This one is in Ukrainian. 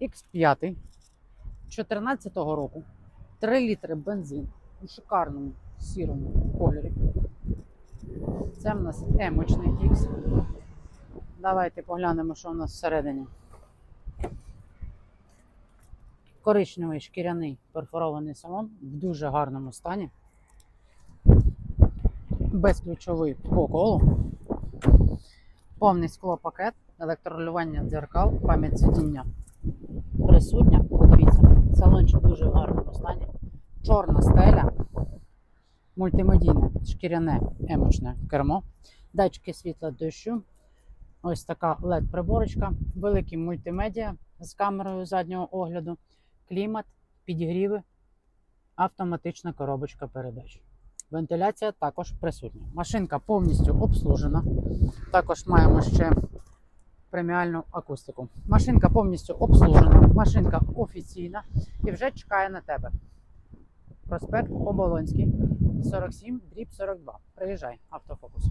X5 14 року. 3 літри бензин у шикарному сірому кольорі. Це в нас емочний X. Давайте поглянемо, що у нас всередині. Коричневий шкіряний перфорований салон в дуже гарному стані. Безключовий по колу. Повний склопакет, електролювання дзеркал, пам'ять сидіння присутня. Подивіться, салончик дуже в гарному стані. Чорна стеля, мультимедійне шкіряне емочне кермо, датчики світла дощу. Ось така LED-приборочка, великий мультимедіа з камерою заднього огляду, клімат, підігріви, автоматична коробочка передач. Вентиляція також присутня. Машинка повністю обслужена. Також маємо ще преміальну акустику. Машинка повністю обслужена, машинка офіційна і вже чекає на тебе. Проспект Оболонський, 47, дріб 42. Приїжджай, автофокус.